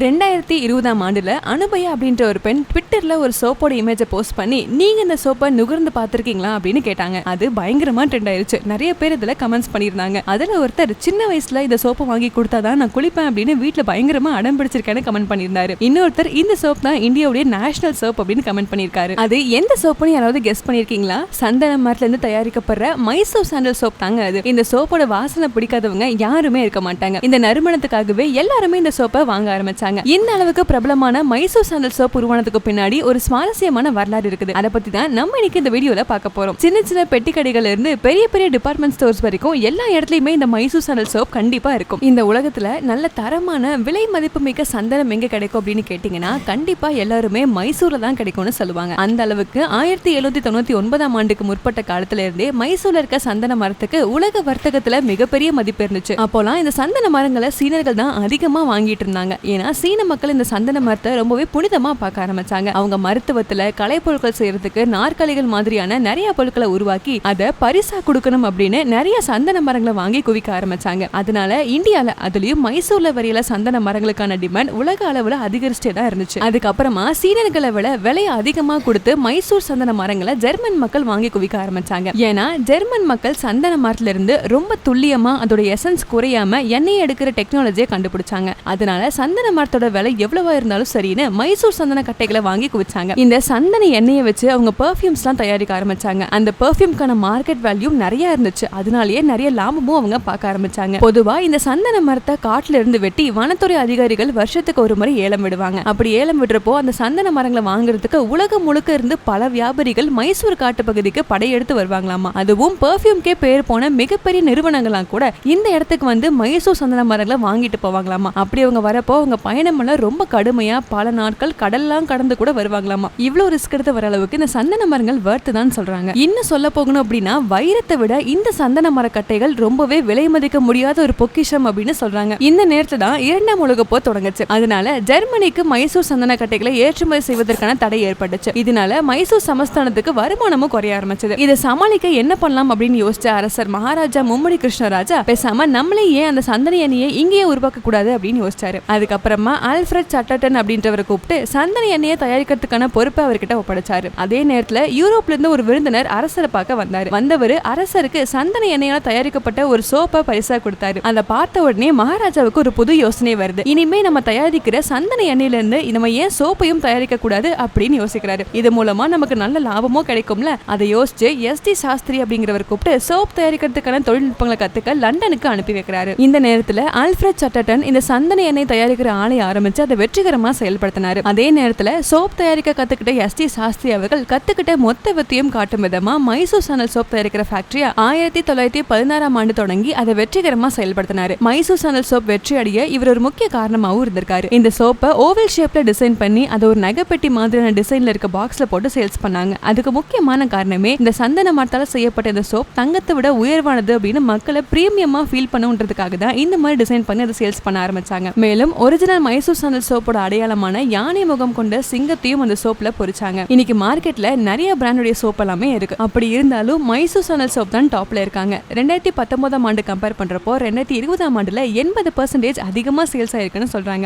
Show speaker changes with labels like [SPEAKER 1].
[SPEAKER 1] ரெண்டாயிரத்தி இருபதாம் ஆண்டுல அனுபயா அப்படின்ற ஒரு பெண் ட்விட்டர்ல ஒரு சோப்போட இமேஜை போஸ்ட் பண்ணி நீங்க இந்த சோப்பை நுகர்ந்து பார்த்துருக்கீங்களா? அப்படின்னு கேட்டாங்க. அது பயங்கரமா ட்ரெண்ட் ஆயிருச்சு. நிறைய பேர் இதுல கமெண்ட்ஸ் பண்ணியிருந்தாங்க. அதுல ஒருத்தர் சின்ன வயசுல இந்த சோப்பை வாங்கி கொடுத்தாதான் நான் குளிப்பேன் அப்படின்னு வீட்டுல பயங்கரமா அடம் பிடிச்சிருக்கேன்னு கமெண்ட் பண்ணியிருந்தாரு. இன்னொருத்தர் இந்த சோப் தான் இந்தியாவுடைய நேஷனல் சோப் அப்படின்னு கமெண்ட் பண்ணியிருக்காரு. அது எந்த சோப்புன்னு யாராவது கெஸ் பண்ணியிருக்கீங்களா? சந்தன மரத்துல இருந்து தயாரிக்கப்படுற மைசூர் சாண்டல் சோப் தாங்க அது. இந்த சோப்போட வாசனை பிடிக்காதவங்க யாருமே இருக்க மாட்டாங்க. இந்த நறுமணத்துக்காகவே எல்லாருமே இந்த சோப்பை வாங்க ஆரம்பிச்சாங்க. இந்த அளவுக்கு பிரபலமான மைசூர் சாண்டல் சோப் உருவானதுக்கு பின்னாடி ஒரு சுவாரஸ்யமான வரலாறு இருக்குது. அதை பத்தி தான் நம்ம இன்னைக்கு இந்த வீடியோல பார்க்க போறோம். சின்ன சின்ன பெட்டி கடைகள்ல இருந்து பெரிய பெரிய டிபார்ட்மெண்ட் ஸ்டோர்ஸ் வரைக்கும் எல்லா இடத்துலயுமே இந்த மைசூர் சாண்டல் சோப் கண்டிப்பா இருக்கும். இந்த உலகத்துல நல்ல தரமான விலை மதிப்பு மிக்க சந்தனம் எங்க கிடைக்கும் அப்படின்னு கேட்டீங்கன்னா கண்டிப்பா எல்லாருமே மைசூர்ல தான் கிடைக்கும்னு சொல்லுவாங்க. அந்த அளவுக்கு ஆயிரத்தி எழுநூத்தி தொண்ணூத்தி ஒன்பதாம் ஆண்டுக்கு முற்பட்ட காலத்துல இருந்தே மைசூர்ல இருக்க சந்தன மரத்துக்கு உலக வர்த்தகத்துல மிகப்பெரிய மதிப்பு இருந்துச்சு. அப்போலாம் இந்த சந்தன மரங்களை சீனர்கள் தான் அதிகமா வாங்கிட்டு இருந்தாங்க. ஏன்னா சீன மக்கள் இந்த சந்தன மரத்தை ரொம்பவே புனிதமா பார்க்க ஆரம்பிச்சாங்க. அவங்க மருத்துவத்துல கலை பொருட்கள் செய்யறதுக்கு நாற்காலிகள் மாதிரியான நிறைய பொருட்களை உருவாக்கி அதை பரிசா கொடுக்கணும் அப்படின்னு நிறைய சந்தன மரங்களை வாங்கி குவிக்க ஆரம்பிச்சாங்க. அதனால இந்தியால அதுலயும் மைசூர்ல வரையில சந்தன மரங்களுக்கான டிமாண்ட் உலக அளவுல அதிகரிச்சுட்டே தான் இருந்துச்சு. அதுக்கப்புறமா சீனர்களை விட விலையை அதிகமா கொடுத்து மைசூர் சந்தன மரங்களை ஜெர்மன் மக்கள் வாங்கி குவிக்க ஆரம்பிச்சாங்க. ஏன்னா ஜெர்மன் மக்கள் சந்தன மரத்துல இருந்து ரொம்ப துல்லியமா அதோட எசன்ஸ் குறையாம எண்ணெய் எடுக்கிற டெக்னாலஜியை கண்டுபிடிச்சாங்க. அதனால சந்தன மரத்தோட விலை எவ்வளவா இருந்தாலும் சரின்னு மைசூர் சந்தன கட்டைகளை வாங்கி குவிச்சாங்க. இந்த சந்தன எண்ணெயை வச்சு அவங்க பெர்ஃப்யூம்ஸ்லாம் தயாரிக்க ஆரம்பிச்சாங்க. அந்த பெர்ஃப்யூம்க்கான மார்க்கெட் வேல்யூ நிறைய இருந்துச்சு. அதனாலேயே நிறைய லாபமும் அவங்க பார்க்க ஆரம்பிச்சாங்க. பொதுவா இந்த சந்தன மரத்தை காட்டுல இருந்து வெட்டி வனத்துறை அதிகாரிகள் வருஷத்துக்கு ஒரு முறை ஏலம் விடுவாங்க. அப்படி ஏலம் விடுறப்போ அந்த சந்தன மரங்களை வாங்குறதுக்கு உலகம் முழுக்க இருந்து பல வியாபாரிகள் மைசூர் காட்டு பகுதிக்கு படையெடுத்து வருவாங்களாமா? அதுவும் பெர்ஃப்யூம்கே பேர் போன மிகப்பெரிய நிறுவனங்களாம் கூட இந்த இடத்துக்கு வந்து மைசூர் சந்தன மரங்களை வாங்கிட்டு போவாங்களாமா? அப்படி அவங்க வரப்போ அவங்க பயணமெல்லாம் ரொம்ப கடுமையா பல நாட்கள் கடல்லாம் கடந்து கூட வருவாங்களாமா? இவ்வளவு ரிஸ்க் எடுத்து வர அளவுக்கு இந்த சந்தன மரங்கள் வர்த்து தான் சொல்றாங்க. இன்னும் சொல்ல போகணும் அப்படின்னா வைரத்தை விட இந்த சந்தன மரக்கட்டைகள் ரொம்பவே விலை மதிக்க முடியாத ஒரு பொக்கிஷம் அப்படின்னு சொல்றாங்க. இந்த நேரத்துல தான் இரண்டாம் உலக போர் தொடங்குச்சு. அதனால ஜெர்மனிக்கு மைசூர் சந்தன கட்டைகளை ஏற்றுமதி செய்வதற்கான தடை ஏற்பட்டுச்சு. இதனால மைசூர் சமஸ்தானத்துக்கு வருமானமும் குறைய ஆரம்பிச்சது. இதை சமாளிக்க என்ன பண்ணலாம் அப்படின்னு யோசிச்ச அரசர் மகாராஜா மும்முடி கிருஷ்ணராஜா பேசாம நம்மளே ஏன் அந்த சந்தன எண்ணெயை இங்கேயே உருவாக்க கூடாது அப்படின்னு யோசிச்சாரு. அதுக்கப்புறமா ஆல்ஃபிரட் சட்டர்டன் அப்படின்றவரை கூப்பிட்டு சந்தன எண்ணெயை தயாரிக்கிறதுக்கான பொறுப்பை அவர்கிட்ட ஒப்படைச்சாரு. அதே நேரத்துல யூரோப்ல இருந்து ஒரு விருந்தினர் அரசரை பார்க்க வந்தாரு. வந்தவர் அரசருக்கு சந்தன எண்ணெயால தயாரிக்கப்பட்ட ஒரு சோப்பை பரிசா கொடுத்தாரு. அதை பார்த்த உடனே மகாராஜாவுக்கு ஒரு புது யோசனை வருது. இனிமே நம்ம தயாரிக்கிற சந்தன எண்ணெயில இருந்து நம்ம ஏன் சோப்பையும் தயாரிக்க கூடாது அப்படின்னு யோசிக்கிறாரு. இது மூலமா நமக்கு நல்ல லாபமோ கிடைக்கும்ல? அதை யோசிச்சு எஸ் டி சாஸ்திரி அப்படிங்கிறவர் கூப்பிட்டு சோப் தயாரிக்கிறதுக்கான தொழில்நுட்பங்களை கத்துக்க லண்டனுக்கு அனுப்பி வைக்கிறாரு. இந்த நேரத்துல ஆல்ஃபிரட் சட்டர்டன் இந்த சந்தன எண்ணெய் தயாரிக்கிற ஆலை ஆரம்பிச்சு அதை வெற்றிகரமா செயல்படுத்தினாரு. அதே நேரத்துல சோப் தயாரிக்க கத்துக்கிட்ட எஸ் டி சாஸ்திரி அவர்கள் கத்துக்கிட்ட மொத்த வித்தையும் காட்டும் விதமா மைசூர் சனல் சோப் தயாரிக்கிற ஃபேக்டரியா ஆயிரத்தி தொள்ளாயிரத்தி பதினாறாம் ஆண்டு தொடங்கி அதை வெற்றிகரமா செயல்படுத்தினாரு. மைசூர் சனல் சோப் வெற்றி அடைய இவர் ஒரு முக்கிய காரணமாகவும் இருந்திருக்காரு. இந்த சோப்பை ஓவல் ஷேப்ல டிசைன் பண்ணி அதை ஒரு நகைப்பெட்டி மாதிரியான டிசைன்ல இருக்க பாக்ஸ்ல போட்டு சேல்ஸ் பண்ணாங்க. அதுக்கு முக்கியமான காரணமே இந்த சந்தன மரத்தால செய்யப்பட்ட இந்த சோப் தங்கத்தை விட உயர்வானது அப்படின்னு மக்களை பிரீமியமா ஃபீல் பண்ணுன்றதுக்காக தான் இந்த மாதிரி டிசைன் பண்ணி அதை சேல்ஸ் பண்ண ஆரம்பிச்சாங்க. மேலும் ஒரிஜினல் மைசூர் சாண்டல் சோப்போட அடையாளமான யானை முகம் கொண்ட சிங்கத்தையும் அந்த சோப்ல பொறிச்சாங்க இன்னைக்கு மார்க்கெட்ல நிறைய பிராண்டுடைய சோப் எல்லாமே இருக்கு. அப்படி இருந்தாலும் மைசூர் சாண்டல் சோப் தான் டாப்ல இருக்காங்க. ரெண்டாயிரத்தி பத்தொன்பதாம் ஆண்டு கம்பேர் பண்றப்போ ரெண்டாயிரத்தி இருபதாம் ஆண்டுல எண்பது பர்சன்டேஜ் அதிகமா சேல்ஸ் ஆயிருக்குன்னு சொல்றாங்க.